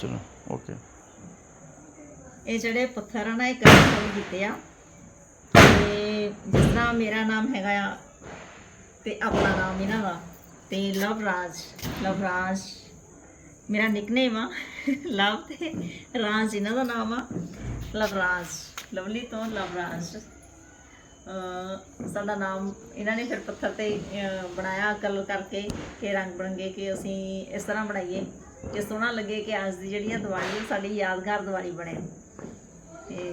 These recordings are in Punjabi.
ਚਲੋ ਓਕੇ ਇਹ ਜਿਹੜੇ ਪੱਥਰ ਆ ਨਾ ਇਹ ਕਲਰ ਕੀਤੇ ਆ, ਤੇ ਜਿਸ ਤਰ੍ਹਾਂ ਮੇਰਾ ਨਾਮ ਹੈਗਾ ਆ, ਤੇ ਆਪਣਾ ਨਾਮ ਇਹਨਾਂ ਦਾ, ਤੇ ਲਵਰਾਜ ਲਵਰਾਜ, ਮੇਰਾ ਨਿਕਨੇਮ ਆ, ਲਵ ਤੇ ਰਾਜ ਇਹਨਾਂ ਦਾ ਨਾਮ ਆ, ਲਵਰਾਜ, ਲਵਲੀ ਤੋਂ ਲਵਰਾਜ। ਸਾਡਾ ਨਾਮ ਇਹਨਾਂ ਨੇ ਫਿਰ ਪੱਥਰ ਤੇ ਬਣਾਇਆ ਕਲਰ ਕਰਕੇ ਕਿ ਰੰਗ ਬਰੰਗੇ ਕਿ ਅਸੀਂ ਇਸ ਤਰ੍ਹਾਂ ਬਣਾਈਏ। ਕਿ ਸੋਹਣਾ ਲੱਗੇ ਕਿ ਅੱਜ ਦੀ ਜਿਹੜੀ ਆ ਦੀਵਾਲੀ ਸਾਡੀ ਯਾਦਗਾਰ ਦੀਵਾਲੀ ਬਣੇ। ਤੇ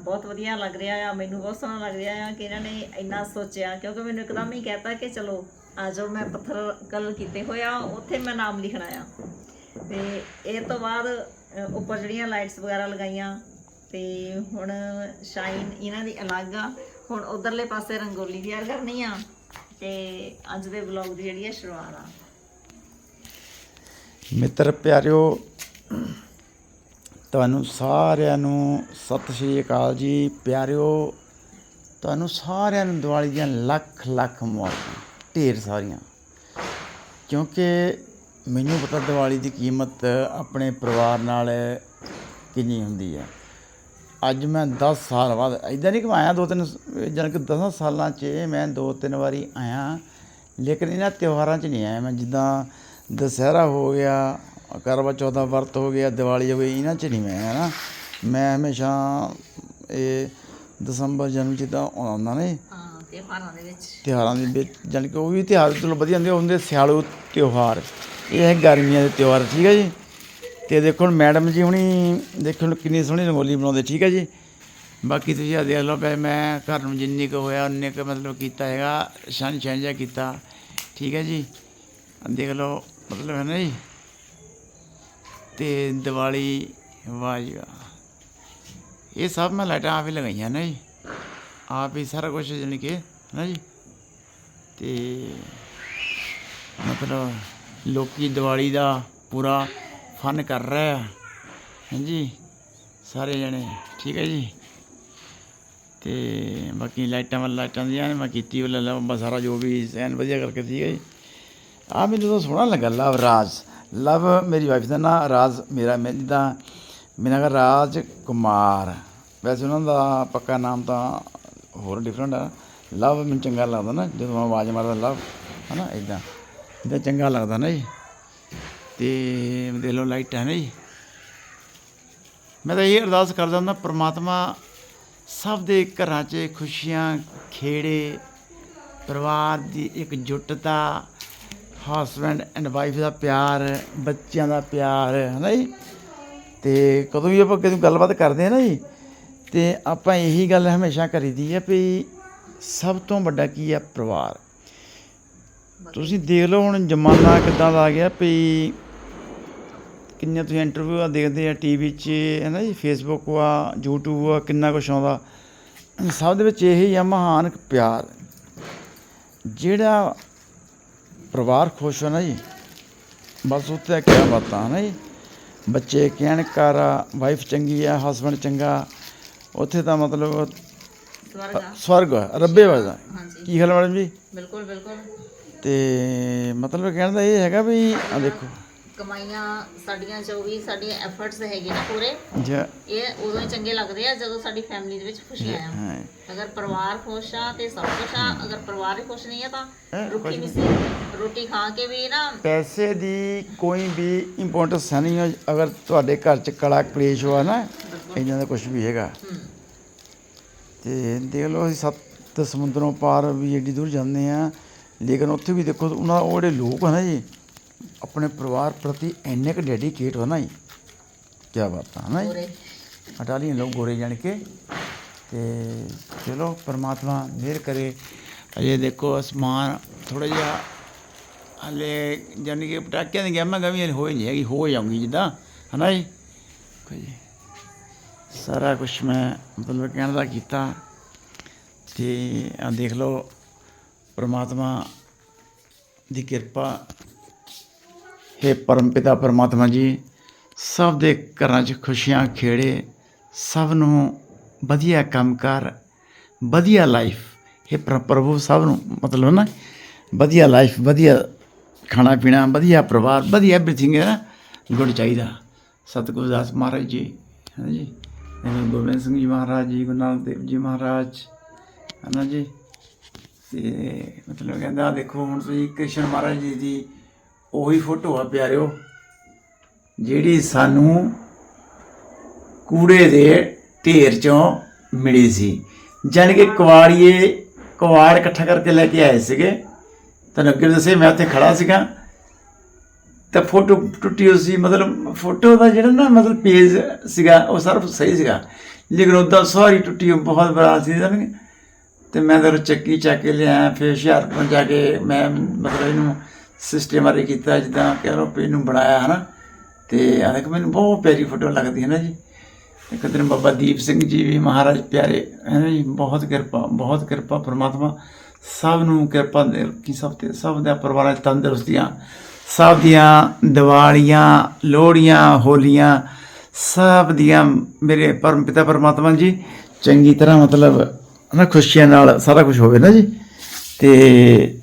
ਬਹੁਤ ਵਧੀਆ ਲੱਗ ਰਿਹਾ ਆ, ਮੈਨੂੰ ਬਹੁਤ ਸੋਹਣਾ ਲੱਗ ਰਿਹਾ ਆ ਕਿ ਇਹਨਾਂ ਨੇ ਇੰਨਾ ਸੋਚਿਆ, ਕਿਉਂਕਿ ਮੈਨੂੰ ਇੱਕਦਮ ਹੀ ਕਹਿਤਾ ਕਿ ਚਲੋ, ਆ ਜੋ ਮੈਂ ਪੱਥਰ ਕਲਰ ਕੀਤੇ ਹੋਇਆ ਉੱਥੇ ਮੈਂ ਨਾਮ ਲਿਖਣਾ ਆ। ਤੇ ਇਹ ਤੋਂ ਬਾਅਦ ਉੱਪਰ ਜਿਹੜੀਆਂ ਲਾਈਟਸ ਵਗੈਰਾ ਲਗਾਈਆਂ, ਤੇ ਹੁਣ ਸ਼ਾਈਨ ਇਹਨਾਂ ਦੀ ਅਲੱਗ ਆ। ਹੁਣ ਉਧਰਲੇ ਪਾਸੇ ਰੰਗੋਲੀ ਤਿਆਰ ਕਰਨੀ ਆ, ਤੇ ਅੱਜ ਦੇ ਵਲੌਗ ਦੀ ਜਿਹੜੀ ਆ ਸ਼ੁਰੂਆਤ ਆ। ਮਿੱਤਰ ਪਿਆਰਿਓ, ਤੁਹਾਨੂੰ ਸਾਰਿਆਂ ਨੂੰ ਸਤਿ ਸ਼੍ਰੀ ਅਕਾਲ ਜੀ। ਪਿਆਰਿਓ, ਤੁਹਾਨੂੰ ਸਾਰਿਆਂ ਨੂੰ ਦੀਵਾਲੀ ਦੀਆਂ ਲੱਖ ਲੱਖ ਮੁਬਾਰਕਾਂ, ਢੇਰ ਸਾਰੀਆਂ। ਕਿਉਂਕਿ ਮੈਨੂੰ ਪਤਾ ਦੀਵਾਲੀ ਦੀ ਕੀਮਤ ਆਪਣੇ ਪਰਿਵਾਰ ਨਾਲ ਕਿੰਨੀ ਹੁੰਦੀ ਹੈ। ਅੱਜ ਮੈਂ 10 ਸਾਲ ਬਾਅਦ ਇਦਾਂ ਨਹੀਂ ਕਮਾਇਆ ਦੋ ਤਿੰਨ, ਜਾਣੀ ਕਿ 10 ਸਾਲਾਂ 'ਚ ਮੈਂ ਦੋ ਤਿੰਨ ਵਾਰੀ ਆਇਆ, ਲੇਕਿਨ ਇਹਨਾਂ ਤਿਉਹਾਰਾਂ 'ਚ ਨਹੀਂ ਆਇਆ। ਮੈਂ ਜਿੱਦਾਂ ਦੁਸਹਿਰਾ ਹੋ ਗਿਆ ਕਰਵਾ ਚੌਥ ਦਾ ਵਰਤ ਹੋ ਗਿਆ ਦੀਵਾਲੀ ਹੋ ਗਈ ਇਹਨਾਂ 'ਚ ਨਹੀਂ ਮੈਂ ਆਇਆ ਨਾ ਮੈਂ ਹਮੇਸ਼ਾ ਇਹ ਦਸੰਬਰ ਜਨਵਰੀ 'ਚ ਤਾਂ ਆਉਂਦਾ ਨੇ ਹਾਂ ਤਿਉਹਾਰਾਂ ਦੇ ਵਿੱਚ। ਤਿਉਹਾਰਾਂ ਦੇ ਵਿੱਚ ਜਾਣੀ ਕਿ ਉਹ ਵੀ ਤਿਉਹਾਰ ਚਲੋ ਵਧੀਆ ਹੁੰਦੇ ਹੁੰਦੇ ਸਿਆਲੂ ਤਿਉਹਾਰ। ਇਹ ਹੈ ਗਰਮੀਆਂ ਦੇ ਤਿਉਹਾਰ ਠੀਕ ਹੈ ਜੀ? ਤੇ ਦੇਖੋ ਹੁਣ ਮੈਡਮ ਜੀ ਹੁਣੀ ਦੇਖੋ ਹੁਣ ਕਿੰਨੀ ਸੋਹਣੀ ਰੰਗੋਲੀ ਬਣਾਉਂਦੇ ਠੀਕ ਹੈ ਜੀ? ਬਾਕੀ ਤੁਸੀਂ ਆ ਦੇਖ ਲਓ ਪਏ ਮੈਂ ਘਰ ਨੂੰ ਜਿੰਨੀ ਕੁ ਹੋਇਆ ਉਨੇ ਕੁ ਮਤਲਬ ਕੀਤਾ ਹੈਗਾ ਸ਼ਨ ਜਿਹਾ ਕੀਤਾ ਠੀਕ ਹੈ ਜੀ? ਦੇਖ ਲਓ ਮਤਲਬ ਹੈ ਨਾ ਜੀ। ਤੇ ਦੀਵਾਲੀ ਵਾਹ ਜੀ ਵਾਹ ਇਹ ਸਭ ਮੈਂ ਲਾਈਟਾਂ ਆਪ ਹੀ ਲਗਾਈਆਂ ਨੇ ਜੀ। ਆਪ ਹੀ ਸਾਰਾ ਕੁਝ ਜਾਣੀ ਕਿ ਹੈ ਨਾ ਜੀ। ਤੇ ਮਤਲਬ ਲੋਕੀ ਦੀਵਾਲੀ ਦਾ ਪੂਰਾ ਫਨ ਕਰ ਰਹੇ ਆ ਹਾਂਜੀ ਸਾਰੇ ਜਣੇ, ਠੀਕ ਹੈ ਜੀ। ਤੇ ਬਾਕੀ ਲਾਈਟਾਂ ਵੱਲ ਲਾਈਟਾਂ ਦੀਆਂ ਮੈਂ ਕੀਤੀ ਉਹ ਲੰਬਾ ਸਾਰਾ ਜੋ ਵੀ ਐਨ ਵਧੀਆ ਕਰਕੇ, ਠੀਕ ਹੈ ਜੀ। ਆ ਮੈਨੂੰ ਤਾਂ ਸੋਹਣਾ ਲੱਗਾ ਲਵ ਰਾਜ, ਲਵ ਮੇਰੀ ਵਾਈਫ ਦਾ ਨਾਂ, ਰਾਜ ਮੇਰਾ ਮੈਂ ਜਿੱਦਾਂ ਮੇਰਾ ਹੈਗਾ ਰਾਜ ਕੁਮਾਰ। ਵੈਸੇ ਉਹਨਾਂ ਦਾ ਪੱਕਾ ਨਾਮ ਤਾਂ ਹੋਰ ਡਿਫਰੈਂਟ ਆ। ਲਵ ਮੈਨੂੰ ਚੰਗਾ ਲੱਗਦਾ ਨਾ, ਜਦੋਂ ਮੈਂ ਆਵਾਜ਼ ਮਾਰਦਾ ਲਵ, ਹਨਾ ਇਦਾਂ ਇਦਾਂ ਚੰਗਾ ਲੱਗਦਾ ਨਾ ਜੀ। ਤੇ ਦੇਖ ਲਓ ਹੈ ਨਾ ਜੀ। ਮੈਂ ਤਾਂ ਇਹ ਅਰਦਾਸ ਕਰਦਾ ਹੁੰਦਾ, ਪ੍ਰਮਾਤਮਾ ਸਭ ਦੇ ਘਰਾਂ 'ਚ ਖੁਸ਼ੀਆਂ, ਖੇੜੇ, ਪਰਿਵਾਰ ਦੀ ਇੱਕ ਜੁੱਟਤਾ ਹਸਬੈਂਡ ਐਂਡ ਵਾਈਫ ਦਾ ਪਿਆਰ, ਬੱਚਿਆਂ ਦਾ ਪਿਆਰ ਹੈ ਨਾ ਜੀ? ਤੇ ਕਦੋਂ ਵੀ ਆਪਾਂ ਕਿਸੇ ਗੱਲਬਾਤ ਕਰਦੇ ਆ ਨਾ ਜੀ, ਤੇ ਆਪਾਂ ਇਹੀ ਗੱਲ ਹਮੇਸ਼ਾ ਕਰੀਦੀ ਹੈ ਵੀ ਸਭ ਤੋਂ ਵੱਡਾ ਕੀ ਹੈ ਪਰਿਵਾਰ। ਤੁਸੀਂ ਦੇਖ ਲਓ ਹੁਣ ਜ਼ਮਾਨਾ ਕਿੱਦਾਂ ਦਾ ਆ ਗਿਆ ਵੀ ਕਿੰਨੇ ਤੁਸੀਂ ਇੰਟਰਵਿਊ ਦੇਖਦੇ ਆ ਟੀਵੀ 'ਚ ਹੈ ਨਾ ਜੀ? ਫੇਸਬੁੱਕ ਆ, YouTube ਆ, ਕਿੰਨਾ ਕੁਛ ਆਉਂਦਾ। ਸਭ ਦੇ ਵਿੱਚ ਇਹੀ ਆ ਮਹਾਨ ਪਿਆਰ। ਜਿਹੜਾ ਪਰਿਵਾਰ ਖੁਸ਼ ਹੋ ਨਾ ਜੀ? ਬਸ ਉੱਥੇ ਕਿਆ ਬਾਤਾਂ ਨਾ ਜੀ? ਬੱਚੇ ਕਹਿਣ ਕਰ ਵਾਈਫ ਚੰਗੀ ਆ ਹਸਬੰਡ ਚੰਗਾ ਉੱਥੇ ਤਾਂ ਮਤਲਬ ਸਵਰਗ ਰੱਬੇ ਹਾਂਜੀ। ਕੀ ਹਾਲ ਮੈਡਮ ਜੀ? ਬਿਲਕੁਲ ਬਿਲਕੁਲ। ਤੇ ਮਤਲਬ ਕਹਿਣ ਦਾ ਇਹ ਹੈਗਾ ਵੀ ਆ ਦੇਖੋ। ਕਮਾਈਆਂ ਸਾਡੀਆਂ ਜੋ ਵੀ ਸਾਡੀਆਂ ਐਫਰਟਸ ਹੈਗੇ ਨਾ ਪੂਰੇ ਜੇ ਇਹ ਉਦੋਂ ਹੀ ਚੰਗੇ ਲੱਗਦੇ ਆ ਜਦੋਂ ਸਾਡੀ ਫੈਮਿਲੀ ਦੇ ਵਿੱਚ ਖੁਸ਼ੀਆਂ ਆ ਹਾਂ। ਅਗਰ ਪਰਿਵਾਰ ਖੁਸ਼ ਆ ਤੇ ਸਭ ਕੁਝ ਆ ਅਗਰ ਪਰਿਵਾਰ ਹੀ ਖੁਸ਼ ਨਹੀਂ ਆ ਤਾਂ ਰੋਟੀ ਨਹੀਂ। ਸੀ। ਰੋਟੀ ਖਾ ਕੇ ਵੀ ਨਾ ਪੈਸੇ ਦੀ ਕੋਈ ਵੀ ਇੰਪੋਰਟੈਂਸ ਨਹੀਂ ਹੈ ਅਗਰ ਤੁਹਾਡੇ ਘਰ ਚ ਕਲਾ ਕਲੇਸ਼ ਹੋਆ ਨਾ ਇਹਨਾਂ ਦਾ ਕੁਝ ਵੀ ਹੈਗਾ। ਤੇ ਦੇਖ ਲਓ ਅਸੀਂ ਸੱਤ ਸਮੁੰਦਰੋਂ ਪਾਰ ਵੀ ਏਡੀ ਦੂਰ ਜਾਂਦੇ ਆ। ਲੇਕਿਨ ਉੱਥੇ ਵੀ ਦੇਖੋ ਉਹਨਾਂ ਉਹ ਜਿਹੜੇ ਲੋਕ ਹਨ ਜੀ ਆਪਣੇ ਪਰਿਵਾਰ ਪ੍ਰਤੀ ਇੰਨੇ ਕੁ ਡੈਡੀਕੇਟ ਹੋ ਨਾ ਜੀ। ਕੀ ਬਾਤ ਹੈ ਨਾ ਜੀ। ਇਟਾਲੀਅਨ ਲੋਕ ਗੋਰੇ ਜਾਣ ਕੇ। ਤੇ ਚਲੋ ਪਰਮਾਤਮਾ ਮਿਹਰ ਕਰੇ। ਅਜੇ ਦੇਖੋ ਅਸਮਾਨ ਥੋੜਾ ਜਿਹਾ ਹਲੇ ਜਾਨੀ ਕਿ ਪਟਾਕਿਆਂ ਦੀ ਗੇਮਾਂ ਗਾਵੀਆਂ ਹੋਈ ਨਹੀਂ ਹੈਗੀ ਹੋ ਜਾਊਗੀ ਜਿੱਦਾਂ ਹਨਾ ਜੀ। ਕੋਈ ਸਾਰਾ ਕੁਝ ਮੈਂ ਮਤਲਬ ਕਹਿਣ ਦਾ ਕੀਤਾ। ਤੇ ਆ ਦੇਖ ਲਓ ਪਰਮਾਤਮਾ ਦੀ ਕਿਰਪਾ ਇਹ ਪਰਮ ਪਿਤਾ ਪਰਮਾਤਮਾ ਜੀ, ਸਭ ਦੇ ਘਰਾਂ 'ਚ ਖੁਸ਼ੀਆਂ ਖੇੜੇ, ਸਭ ਨੂੰ ਵਧੀਆ ਕੰਮਕਾਰ, ਵਧੀਆ ਲਾਈਫ ਇਹ ਪ੍ਰਭੂ, ਸਭ ਨੂੰ ਮਤਲਬ ਨਾ, ਵਧੀਆ ਲਾਈਫ ਵਧੀਆ ਖਾਣਾ ਪੀਣਾ, ਵਧੀਆ ਪਰਿਵਾਰ, ਵਧੀਆ ਐਵਰੀਥਿੰਗ ਹੈ ਨਾ ਗੁੱਡ ਚਾਹੀਦਾ। ਸਤਿਗੁਰੂ ਦਾਸ ਮਹਾਰਾਜ ਜੀ, ਹੈ ਜੀ? ਜਿਵੇਂ ਗੋਬਿੰਦ ਸਿੰਘ ਜੀ ਮਹਾਰਾਜ ਜੀ, ਗੁਰੂ ਨਾਨਕ ਦੇਵ ਜੀ ਮਹਾਰਾਜ, ਹੈ ਨਾ ਜੀ? ਤੇ ਮਤਲਬ ਕਹਿੰਦਾ, ਦੇਖੋ ਹੁਣ ਤੁਸੀਂ ਕ੍ਰਿਸ਼ਨ ਮਹਾਰਾਜ ਜੀ ਦੀ ਉਹੀ ਫੋਟੋ ਆ ਪਿਆਰਿਓ, ਜਿਹੜੀ ਸਾਨੂੰ ਕੂੜੇ ਦੇ ਢੇਰ ਚੋਂ ਮਿਲੀ ਸੀ। ਜਾਣੀ ਕਿ ਕੁਆੜੀਏ ਕੁਆੜ ਇਕੱਠਾ ਕਰਕੇ ਲੈ ਕੇ ਆਏ ਸੀਗੇ। ਤੁਹਾਨੂੰ ਅੱਗੇ ਦੱਸੇ ਮੈਂ ਉੱਥੇ ਖੜਾ ਸੀਗਾ। ਤਾਂ ਫੋਟੋ ਟੁੱਟੀ ਹੋਈ ਸੀ, ਮਤਲਬ ਫੋਟੋ ਦਾ ਜਿਹੜਾ ਨਾ ਮਤਲਬ ਪੇਜ ਸੀਗਾ, ਉਹ ਸਾਰਾ ਸਹੀ ਸੀਗਾ। ਲੇਕਿਨ ਉਹਦਾ ਸਾਰੀ ਟੁੱਟੀ ਹੋਈ, ਬਹੁਤ ਬੜਾ ਸੀ ਜਾਣੀ ਤੇ ਮੈਂ ਤਾਂ ਚੱਕੀ ਚੱਕ ਕੇ ਲਿਆ ਫਿਰ ਹੁਸ਼ਿਆਰਪੁਰ ਜਾ ਕੇ ਮੈਂ ਮਤਲਬ ਇਹਨੂੰ ਸਿਸਟਮ ਬਾਰੇ ਕੀਤਾ, ਜਿੱਦਾਂ ਕਹਿ ਲਓ ਵੀ ਇਹਨੂੰ ਬਣਾਇਆ ਹਨਾ, ਤੇ ਆ ਦੇਖ ਮੈਨੂੰ ਬਹੁਤ ਪਿਆਰੀ ਫੋਟੋ ਲੱਗਦੀ ਹੈ ਨਾ ਜੀ। ਇੱਕ ਦਿਨ ਬਾਬਾ ਦੀਪ ਸਿੰਘ ਜੀ ਵੀ ਮਹਾਰਾਜ ਪਿਆਰੇ, ਹੈ ਨਾ ਜੀ, ਬਹੁਤ ਕਿਰਪਾ ਬਹੁਤ ਕਿਰਪਾ ਪ੍ਰਮਾਤਮਾ, ਸਭ ਨੂੰ ਕਿਰਪਾ ਦੇ ਰੱਖੀ ਸਭ ਤੇ, ਸਭ ਦੇ ਪਰਿਵਾਰਾਂ 'ਚ ਤੰਦਰੁਸਤੀਆਂ, ਸਭ ਦੀਆਂ ਦੀਵਾਲੀਆਂ, ਲੋਹੜੀਆਂ, ਹੋਲੀਆਂ, ਸਭ ਦੀਆਂ ਮੇਰੇ ਪਰਮ ਪਿਤਾ ਪਰਮਾਤਮਾ ਜੀ, ਚੰਗੀ ਤਰ੍ਹਾਂ ਮਤਲਬ ਨਾ ਖੁਸ਼ੀਆਂ ਨਾਲ ਸਾਰਾ ਕੁਝ ਹੋਵੇ ਨਾ ਜੀ। ਤੇ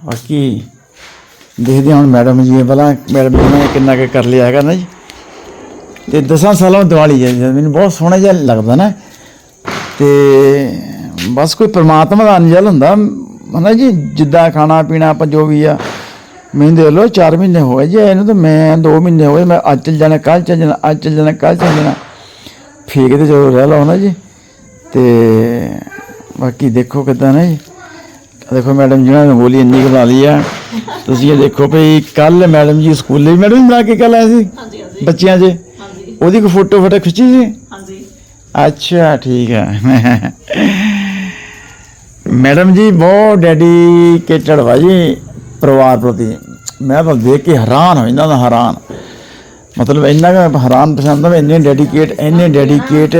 ਬਾਕੀ ਦੇਖਦੇ ਹਾਂ ਹੁਣ ਮੈਡਮ ਜੀ ਪਹਿਲਾਂ ਮੈਡਮ ਜੀ ਨੇ ਕਿੰਨਾ ਕੁ ਕਰ ਲਿਆ ਹੈਗਾ ਨਾ ਜੀ। ਤੇ 10 ਸਾਲਾਂ ਦੀਵਾਲੀ ਹੈ ਮੈਨੂੰ ਬਹੁਤ ਸੋਹਣਾ ਜਿਹਾ ਲੱਗਦਾ ਨਾ। ਤੇ ਬਸ ਕੋਈ ਪ੍ਰਮਾਤਮਾ ਦਾ ਅੰਜਲ ਹੁੰਦਾ। ਹਨਾ ਜੀ, ਜਿੱਦਾਂ ਖਾਣਾ ਪੀਣਾ ਆਪਾਂ ਜੋ ਵੀ ਆ ਮੈਨੂੰ ਦੇ ਲੋ 4 ਮਹੀਨੇ ਹੋਏ ਜੀ, ਇਹਨੂੰ ਤਾਂ ਮੈਂ 2 ਮਹੀਨੇ ਹੋਏ ਮੈਂ ਅੱਜ ਚੱਲ ਜਾਣਾ ਕੱਲ ਚੱਲ ਜਾਣਾ, ਅੱਜ ਚੱਲ ਜਾਣਾ ਕੱਲ ਚੱਲ ਜਾਣਾ। ਫੇਕ ਤੇ ਜਦੋਂ ਰਹਿ ਲਓ ਨਾ ਜੀ। ਤੇ ਬਾਕੀ ਦੇਖੋ ਕਿਦਾਂ ਨਾ ਜੀ। ਦੇਖੋ ਮੈਡਮ ਜੀ ਨੇ ਬੋਲੀ ਇੰਨੀ ਕੁ ਬਣਾ ਲਈ ਆ। ਤੁਸੀਂ ਇਹ ਦੇਖੋ ਭਈ ਕੱਲ ਮੈਡਮ ਜੀ ਸਕੂਲੇ ਵੀ ਮੈਡਮ ਬਣਾ ਕੇ ਕੱਲ ਆਏ ਸੀ? ਹਾਂਜੀ ਹਾਂਜੀ। ਬੱਚਿਆਂ 'ਚ ਹਾਂਜੀ। ਉਹਦੀ ਕੋਈ ਫੋਟੋ ਫੋਟੋ ਖਿੱਚੀ ਸੀ? ਹਾਂਜੀ। ਅੱਛਾ ਠੀਕ ਹੈ ਮੈਡਮ ਜੀ ਬਹੁਤ ਡੈਡੀਕੇਟਡ ਵਾ ਜੀ ਪਰਿਵਾਰ ਪ੍ਰਤੀ। ਮੈਂ ਤਾਂ ਦੇਖ ਕੇ ਹੈਰਾਨ ਹੋ ਜਾਂਦਾ ਹੈਰਾਨ। ਮਤਲਬ ਇੰਨਾ ਕੁ ਹੈਰਾਨ ਪਸੰਦ ਆ ਇੰਨੇ ਡੈਡੀਕੇਟ ਇੰਨੇ ਡੈਡੀਕੇਟ।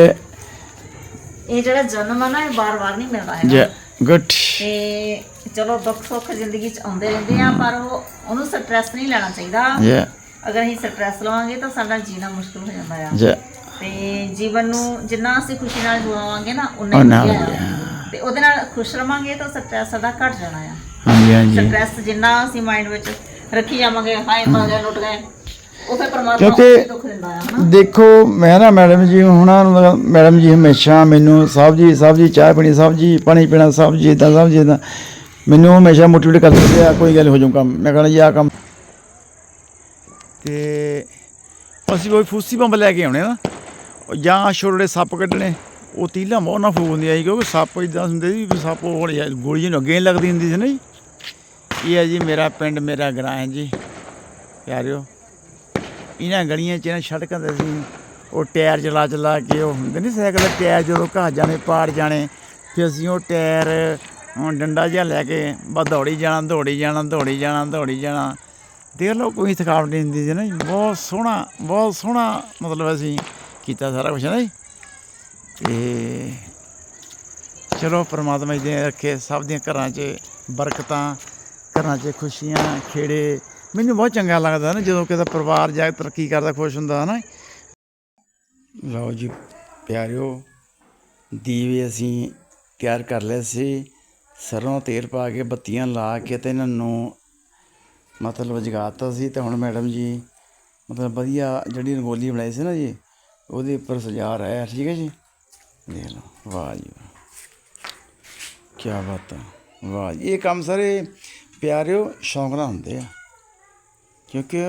ਇਹ ਜਿਹੜਾ ਜਨਮ ਆ ਨਾ ਇਹ ਬਾਰ-ਬਾਰ ਨਹੀਂ ਮਿਲਦਾ ਜੈ ਗੁੱਡ। ਤੇ ਚਲੋ ਦੁੱਖ ਸੁੱਖ ਜ਼ਿੰਦਗੀ 'ਚ ਆਉਂਦੇ ਰਹਿੰਦੇ ਆ ਪਰ ਉਹ ਉਹਨੂੰ ਸਟ੍ਰੈਸ ਨਹੀਂ ਲੈਣਾ ਚਾਹੀਦਾ। ਜੈ ਅਗਰ ਅਸੀਂ ਸਟ੍ਰੈਸ ਲਵਾਂਗੇ ਤਾਂ ਸਾਡਾ ਜੀਣਾ ਮੁਸ਼ਕਲ ਹੋ ਜਾਂਦਾ ਆ। ਜੈ ਤੇ ਜੀਵਨ ਨੂੰ ਜਿੰਨਾ ਅਸੀਂ ਖੁਸ਼ੀ ਨਾਲ ਜੀਵਾਂਗੇ ਨਾ ਉਨਾ ਹੀ ਵਧੀਆ। ਵਧੀਆ ਆ। ਤੇ ਉਹਦੇ ਨਾਲ ਖੁਸ਼ ਰਵਾਂਗੇ ਤਾਂ ਸਟ੍ਰੈਸ ਸਾਡਾ ਘਟ ਜਾਣਾ ਆ। ਹਾਂਜੀ ਹਾਂਜੀ। ਸਟ੍ਰੈਸ ਜਿੰਨਾ ਅਸੀਂ ਮਾਈਂਡ ਵਿੱਚ ਰੱਖੀ ਜਾਵਾਂਗੇ ਹਾਏ ਮਰ ਲੁੱਟ ਗਏ ਉਹ ਫਿਰ ਪਰਮਾਤਮਾ ਕਿਉਂਕਿ- ਦੁੱਖ ਦਿੰਦਾ ਆ ਹਨਾ? ਦੇਖੋ ਮੈਂ ਨਾ ਮੈਡਮ ਜੀ ਹੁਣਾਂ ਨੂੰ ਮੈਡਮ ਜੀ ਹਮੇਸ਼ਾ ਮੈਨੂੰ ਸਬਜੀ ਸਬਜੀ ਚਾਹ ਪੀਣੀ ਸਬਜੀ ਪਾਣੀ ਪੀਣਾ ਸਬਜੀ ਇਦਾਂ ਸਬਜੀ ਇਦਾਂ ਮੈਨੂੰ ਹਮੇਸ਼ਾ ਮੋਟੀਵੇਟ ਕਰਦੇ ਆ, ਕੋਈ ਗੱਲ ਹੋ ਜਾਊ ਕੰਮ। ਮੈਂ ਕਹਣਾ ਜੀ ਆ ਕੰਮ। ਤੇ ਅਸੀਂ ਕੋਈ ਫੂਸੀ ਬੰਬ ਲੈ ਕੇ ਆਉਣੇ ਨਾ, ਜਾਂ ਛੋਟੇ ਸੱਪ ਕੱਢਣੇ, ਉਹ ਤੀਲਾ ਬਹੁਤ ਨਾ ਫੂਕ ਹੁੰਦੀ ਆਈ ਕਿਉਂਕਿ ਸੱਪ ਇਦਾਂ ਹੁੰਦੇ ਸੀ ਵੀ ਸੱਪ ਉਹ ਗੋਲੀ ਨੂੰ ਅੱਗੇ ਨਹੀਂ ਲੱਗਦੀ ਹੁੰਦੀ ਸੀ ਨਾ ਜੀ। ਇਹ ਹੈ ਜੀ ਮੇਰਾ ਪਿੰਡ, ਮੇਰਾ ਗ੍ਰਾਂ ਹੈ ਜੀ, ਪਿਆਰਿਓ। ਇਹਨਾਂ ਗਲੀਆਂ 'ਚ ਇਹਨਾਂ ਸੜਕਾਂ ਤੇ ਸੀ ਉਹ ਟਾਇਰ ਚਲਾ ਚਲਾ ਕੇ ਉਹ ਹੁੰਦੇ ਨਹੀਂ ਸਾਈਕਲ ਦੇ ਟਾਇਰ ਜਦੋਂ ਘਾ ਜਾਣੇ, ਪਾੜ ਜਾਣੇ, ਫਿਰ ਅਸੀਂ ਉਹ ਟਾਇਰ ਹੁਣ ਡੰਡਾ ਜਿਹਾ ਲੈ ਕੇ ਬਸ ਦੌੜੀ ਜਾਣਾ ਦੌੜੀ ਜਾਣਾ ਦੌੜੀ ਜਾਣਾ ਦੌੜੀ ਜਾਣਾ। ਦੇਖ ਲਓ, ਕੋਈ ਥਕਾਵਟ ਨਹੀਂ ਹੁੰਦੀ ਸੀ ਨਾ ਜੀ। ਬਹੁਤ ਸੋਹਣਾ ਬਹੁਤ ਸੋਹਣਾ ਮਤਲਬ ਅਸੀਂ ਕੀਤਾ ਸਾਰਾ ਕੁਝ ਨਾ ਜੀ। ਤੇ ਚਲੋ, ਪਰਮਾਤਮਾ ਜੀ ਦੇ ਰੱਖੇ ਸਭ ਦੀਆਂ ਘਰਾਂ 'ਚ ਬਰਕਤਾਂ, ਘਰਾਂ 'ਚ ਖੁਸ਼ੀਆਂ, ਖੇੜੇ। ਮੈਨੂੰ ਬਹੁਤ ਚੰਗਾ ਲੱਗਦਾ ਨਾ, ਜਦੋਂ ਕਿਤੇ ਪਰਿਵਾਰ ਜਾ ਕੇ ਤਰੱਕੀ ਕਰਦਾ, ਖੁਸ਼ ਹੁੰਦਾ ਨਾ ਲਓ ਜੀ, ਪਿਆਰਿਓ, ਦੀਵੇ ਅਸੀਂ ਤਿਆਰ ਕਰ ਲਏ ਸੀ। ਸਰੋਂ ਤੇਲ ਪਾ ਕੇ ਬੱਤੀਆਂ ਲਾ ਕੇ ਤੇ ਇਹਨਾਂ ਨੂੰ ਮਤਲਬ ਜਗਾਤਾ ਸੀ ਤੇ ਹੁਣ ਮੈਡਮ ਜੀ ਮਤਲਬ ਵਧੀਆ ਜਿਹੜੀ ਰੰਗੋਲੀ ਬਣਾਈ ਸੀ ਨਾ ਜੀ ਉਹਦੇ ਉੱਪਰ ਸਜਾ ਰਿਹਾ ਹੈ, ਠੀਕ ਹੈ ਜੀ? ਦੇਖ ਲਓ ਵਾਹ ਜੀ ਵਾਹ। ਕੀ ਬਾਤ ਹੈ ਵਾਹ ਜੀ। ਇਹ ਕੰਮ ਸਾਰੇ ਪਿਆਰਿਓ ਸ਼ੌਂਕ ਨਾਲ ਹੁੰਦੇ ਆ ਕਿਉਂਕਿ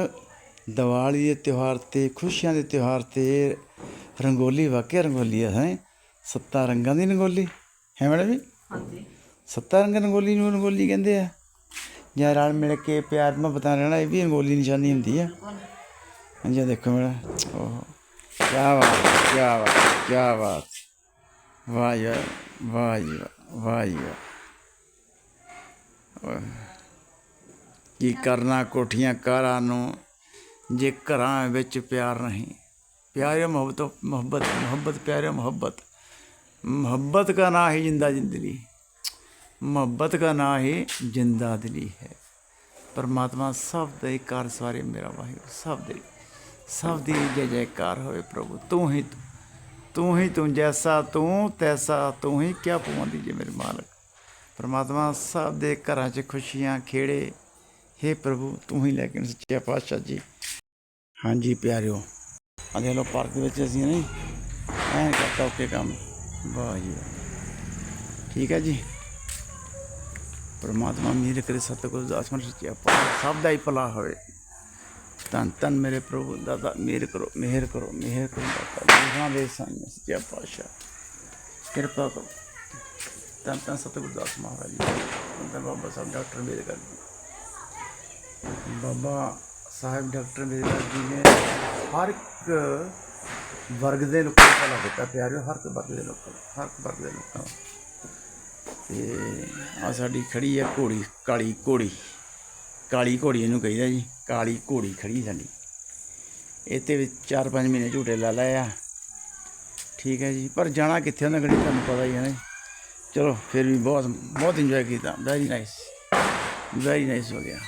ਦੀਵਾਲੀ ਦੇ ਤਿਉਹਾਰ ਤੇ ਖੁਸ਼ੀਆਂ ਦੇ ਤਿਉਹਾਰ ਤੇ ਰੰਗੋਲੀ ਵਾਕਿਆ ਰੰਗੋਲੀ ਹੈ? ਸੱਤਾ ਰੰਗਾਂ ਦੀ ਰੰਗੋਲੀ ਹੈ ਮੈਡਮ ਜੀ? ਹਾਂਜੀ। ਸੱਤਾ ਰੰਗ ਰੰਗੋਲੀ ਨੂੰ ਰੰਗੋਲੀ ਕਹਿੰਦੇ ਆ। ਜਾਂ ਰਲ ਮਿਲ ਕੇ ਪਿਆਰ ਮੁਹੱਬਤਾਂ ਰਹਿਣਾ, ਇਹ ਵੀ ਰੰਗੋਲੀ ਨਿਸ਼ਾਨੀ ਹੁੰਦੀ ਆ। ਹਾਂਜੀ ਦੇਖੋ ਮੇਰਾ। ਓਹ, ਕਿਆ ਬਾਤ ਕਿਆ ਬਾਤ ਕਿਆ ਬਾਤ। ਵਾਹ ਯਾਰ ਵਾਹ ਯਾਰ ਵਾਹ ਯਾਰ ਕੀ ਕਰਨਾ ਕੋਠੀਆਂ ਕਾਰਾਂ ਨੂੰ, ਜੇ ਘਰਾਂ ਵਿੱਚ ਪਿਆਰ ਨਹੀਂ। ਪਿਆਰ ਮੁਹੱਬਤ ਮੁਹੱਬਤ ਮੁਹੱਬਤ ਪਿਆਰ ਮੁਹੱਬਤ। ਮੁਹੱਬਤ ਕਾ ਨਾ ਹੀ ਜਿੰਦਾ ਜ਼ਿੰਦਗੀ। ਮੁਹੱਬਤ ਦਾ ਨਾਂ ਹੀ ਜਿੰਦਾ ਦਿਲੀ ਹੈ। ਪਰਮਾਤਮਾ ਸਭ ਦੇ ਕਾਰ ਸਾਰੇ ਮੇਰਾ ਵਾਹਿਗੁਰੂ, ਸਭ ਦੇ ਸਭ ਦੀ ਜੈ ਜੈਕਾਰ ਹੋਵੇ ਪ੍ਰਭੂ, ਤੂੰ ਹੀ ਤੂੰ। ਤੂੰ ਹੀ ਤੂੰ, ਜੈਸਾ ਤੂੰ, ਤੈਸਾ ਤੂੰ ਹੀ, ਕਿਆ ਪਵਾਉਂਦੀ ਜੇ ਮੇਰੇ ਮਾਲਕ। ਪਰਮਾਤਮਾ ਸਭ ਦੇ ਘਰਾਂ 'ਚ ਖੁਸ਼ੀਆਂ ਖੇੜੇ। ਹੇ ਪ੍ਰਭੂ, ਤੂੰ ਹੀ ਲੈ ਕੇ ਸੱਚੇ ਪਾਤਸ਼ਾਹ ਜੀ। ਹਾਂਜੀ ਪਿਆਰਿਓ ਅਜੇ ਲੋ ਪਾਰਕ ਦੇ ਵਿੱਚ ਅਸੀਂ ਨਹੀਂ ਐਂ ਕਰਤਾ ਓਕੇ ਕੰਮ। ਵਾਹ ਜੀ ਠੀਕ ਹੈ ਜੀ। ਪਰਮਾਤਮਾ ਮੇਰੇ ਕਰੇ ਸਤਿਗੁਰ ਦਾਸ ਸੱਚਿਆ ਪਾਤਸ਼ਾਹ ਸਭ ਦਾ ਹੀ ਭਲਾ ਹੋਵੇ। ਧੰਨ ਧੰਨ ਮੇਰੇ ਪ੍ਰਭੂ ਦਾਤਾ ਮਿਹਰ ਕਰੋ ਮਿਹਰ ਕਰੋ ਮਿਹਰ ਕਰੋ ਦਾਤਾ ਜਿਹਾਂ ਦੇ ਸੰਗ ਸੱਚਿਆ ਪਾਤਸ਼ਾਹ। ਕਿਰਪਾ ਕਰੋ। ਧੰਨ ਧੰਨ ਸਤਿਗੁਰ ਦਾਸ ਮਹਾਰਾਜ ਜੀ। ਧੰਨ ਬਾਬਾ ਸਾਹਿਬ ਡਾਕਟਰ ਅੰਬੇਦਕਰ ਜੀ। ਬਾਬਾ ਸਾਹਿਬ ਡਾਕਟਰ ਅੰਬੇਦਕਰ ਜੀ ਨੇ ਹਰ ਇੱਕ ਵਰਗ ਦੇ ਲੋਕਾਂ ਨੂੰ ਭਲਾ ਦਿੱਤਾ ਪਿਆਰਿਓ ਹਰ ਇੱਕ ਵਰਗ ਦੇ ਲੋਕਾਂ ਨੂੰ, ਹਰ ਇੱਕ ਵਰਗ ਦੇ ਲੋਕਾਂ ਨੂੰ। ਤੇ ਆ ਸਾਡੀ ਖੜੀ ਹੈ ਘੋੜੀ, ਕਾਲੀ ਘੋੜੀ। ਕਾਲੀ ਘੋੜੀ ਇਹਨੂੰ ਕਹਿੰਦਾ ਜੀ, ਕਾਲੀ ਘੋੜੀ ਖੜੀ ਸਾਡੀ। ਇਹਤੇ ਵਿੱਚ 4-5 ਮਹੀਨੇ ਝੂਟੇ ਲਾ ਲਏ ਆ। ਠੀਕ ਹੈ ਜੀ, ਪਰ ਜਾਣਾ ਕਿੱਥੇ ਉਹਨਾਂ ਘੜੀ ਤੁਹਾਨੂੰ ਪਤਾ ਹੀ ਹੈ ਨਾ ਚਲੋ, ਫਿਰ ਵੀ ਬਹੁਤ ਬਹੁਤ ਇੰਜੋਏ ਕੀਤਾ। ਵੈਰੀ ਨਾਈਸ ਵੈਰੀ ਨਾਈਸ ਹੋ ਗਿਆ।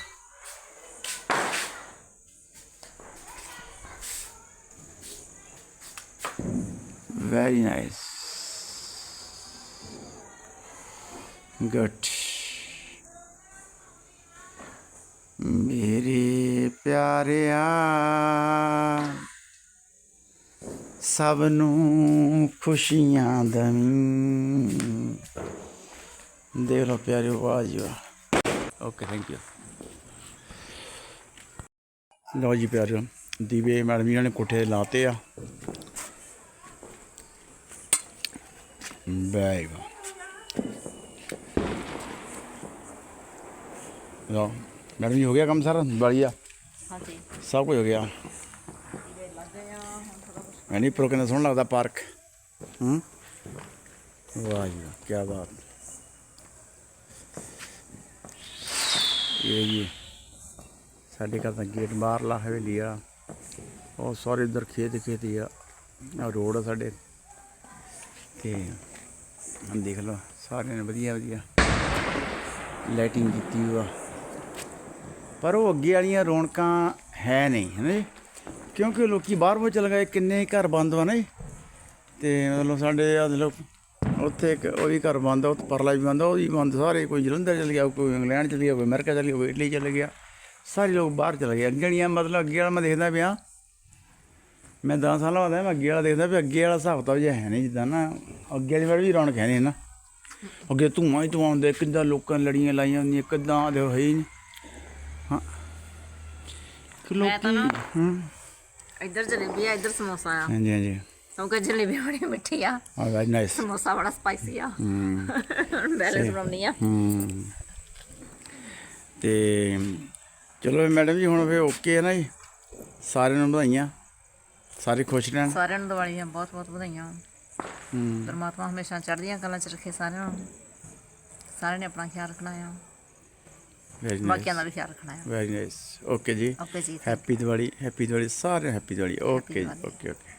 ਵੈਰੀ ਨਾਈਸ ਗੁੱਡ ਮੇਰੇ ਪਿਆਰਿਆ ਸਭ ਨੂੰ ਖੁਸ਼ੀਆਂ ਦਵੀਂ। ਦੇਖ ਲਓ ਪਿਆਰਿਓ ਵਾਹ ਜੀ ਵਾਹ। ਓਕੇ ਥੈਂਕ ਯੂ ਲਓ ਜੀ ਪਿਆਰਿਓ ਦੀਵੇ ਮੈਡਮ ਜੀ ਨੇ ਕੋਠੇ ਲਾਤੇ ਆ। ਬੈਗ ਲਓ ਮੈਡਮ ਜੀ ਹੋ ਗਿਆ ਕੰਮ ਸਾਰਾ ਬੜੀਆ ਹਾਂਜੀ। ਸਭ ਕੁਝ ਹੋ ਗਿਆ। ਨਹੀਂ ਪ੍ਰੋ ਕਿੰਨਾ ਸੋਹਣਾ ਲੱਗਦਾ ਪਾਰਕ। ਹੂੰ? ਵਾਹ ਜੀ ਕੀ ਬਾਤ। ਇਹ ਜੀ ਸਾਡੇ ਘਰ ਦਾ ਗੇਟ ਬਾਹਰਲਾ ਹਵੇਲੀ ਆ। ਉਹ ਸਾਰੇ ਇਧਰ ਖੇਤ ਖੇਤ ਆ। ਆ ਰੋਡ ਆ ਸਾਡੇ। ਤੇ ਹੁਣ ਦੇਖ ਲਓ ਸਾਰਿਆਂ ਨੇ ਵਧੀਆ ਵਧੀਆ ਲਾਈਟਿੰਗ ਕੀਤੀ ਹੋਆ ਪਰ ਉਹ ਅੱਗੇ ਵਾਲੀਆਂ ਰੌਣਕਾਂ ਹੈ ਨਹੀਂ ਹੈ ਨਾ ਜੀ? ਕਿਉਂਕਿ ਲੋਕੀ ਬਾਹਰੋਂ ਚਲ ਗਏ, ਕਿੰਨੇ ਘਰ ਬੰਦ ਵਾ ਨਾ ਜੀ? ਤੇ ਮਤਲਬ ਸਾਡੇ ਆ ਲੋਕ ਉੱਥੇ ਇੱਕ ਉਹ ਵੀ ਘਰ ਬੰਦ ਆ, ਉੱਥੇ ਪਰਲਾ ਵੀ ਬੰਦ ਆ, ਉਹ ਵੀ ਬੰਦ, ਸਾਰੇ ਕੋਈ ਜਲੰਧਰ ਚਲ ਗਿਆ, ਕੋਈ ਇੰਗਲੈਂਡ ਚਲ ਗਿਆ, ਕੋਈ ਅਮਰੀਕਾ ਚਲ ਗਿਆ, ਕੋਈ ਇਟਲੀ ਚਲ ਗਿਆ, ਸਾਰੇ ਲੋਕ ਬਾਹਰ ਚਲੇ ਗਏ। ਅੱਗੇ ਵਾਲੀਆਂ ਮਤਲਬ ਅੱਗੇ ਵਾਲਾ ਮੈਂ ਦੇਖਦਾ ਪਿਆ, ਮੈਂ 10 ਸਾਲਾਂ ਬਾਅਦ ਮੈਂ ਅੱਗੇ ਵਾਲਾ ਦੇਖਦਾ ਵੀ ਅੱਗੇ ਵਾਲਾ ਹਿਸਾਬ ਤਾਂ ਜਿਹਾ ਹੈ ਨਹੀਂ ਜਿੱਦਾਂ ਨਾ, ਅੱਗੇ ਵਾਲੀ ਵਾਰ ਵੀ ਰੌਣਕ ਹੈ ਨਹੀਂ ਨਾ। ਅੱਗੇ ਧੂਆਂ ਹੀ ਧੂਆਂ ਹੁੰਦੇ, ਕਿੱਦਾਂ ਲੋਕਾਂ ਲੜੀਆਂ ਲਾਈਆਂ ਹੁੰਦੀਆਂ, ਕਿੱਦਾਂ ਦੇ ਹੈ ਨਹੀਂ। ਕਿ ਮੈਂ ਤਾਂ ਲੋਕੀ ਨਾ- ਹੂੰ। ਇੱਧਰ ਜਲੇਬੀ ਆ ਇੱਧਰ ਸਮੋਸਾ ਆ। ਹਾਂਜੀ ਹਾਂਜੀ। ਕਿਉਂਕਿ ਜਲੇਬੀ ਬੜੀ ਮਿੱਠੀ ਆ। ਆ ਵੈਰੀ ਨਾਈਸ। ਸਮੋਸਾ ਬੜਾ ਸਪਾਈਸੀ ਆ। ਹੂੰ। ਬੈਲੈਂਸ ਬਣਾਉਣੀ ਆ। ਹੂੰ। ਤੇ ਚਲੋ ਮੈਡਮ ਜੀ ਹੁਣ ਫੇ ਓਕੇ ਹੈ ਨਾ ਜੀ। ਸਾਰਿਆਂ ਨੂੰ ਵਧਾਈਆਂ। ਸਾਰੇ ਖੁਸ਼ ਰਹਿਣ। ਸਾਰਿਆਂ ਨੂੰ ਦੀਵਾਲੀ ਦੀਆਂ ਬਹੁਤ ਬਹੁਤ ਵਧਾਈਆਂ। ਹੂੰ। ਪਰਮਾਤਮਾ ਹਮੇਸ਼ਾ ਚੜ੍ਹਦੀਆਂ ਕਲਾਂ 'ਚ ਰੱਖੇ ਸਾਰਿਆਂ ਨੂੰ। ਸਾਰਿਆਂ ਨੇ ਆਪਣਾ ਖਿਆਲ ਰੱਖਣਾ ਆ। ਵੈਰੀ ਬਾਕੀਆਂ ਦਾ ਵੀ ਖਿਆਲ ਰੱਖਣਾ ਆ very nice okay ji. Okay ji happy Diwali happy Diwali ਸਾਰੇ happy Diwali okay ji. Okay okay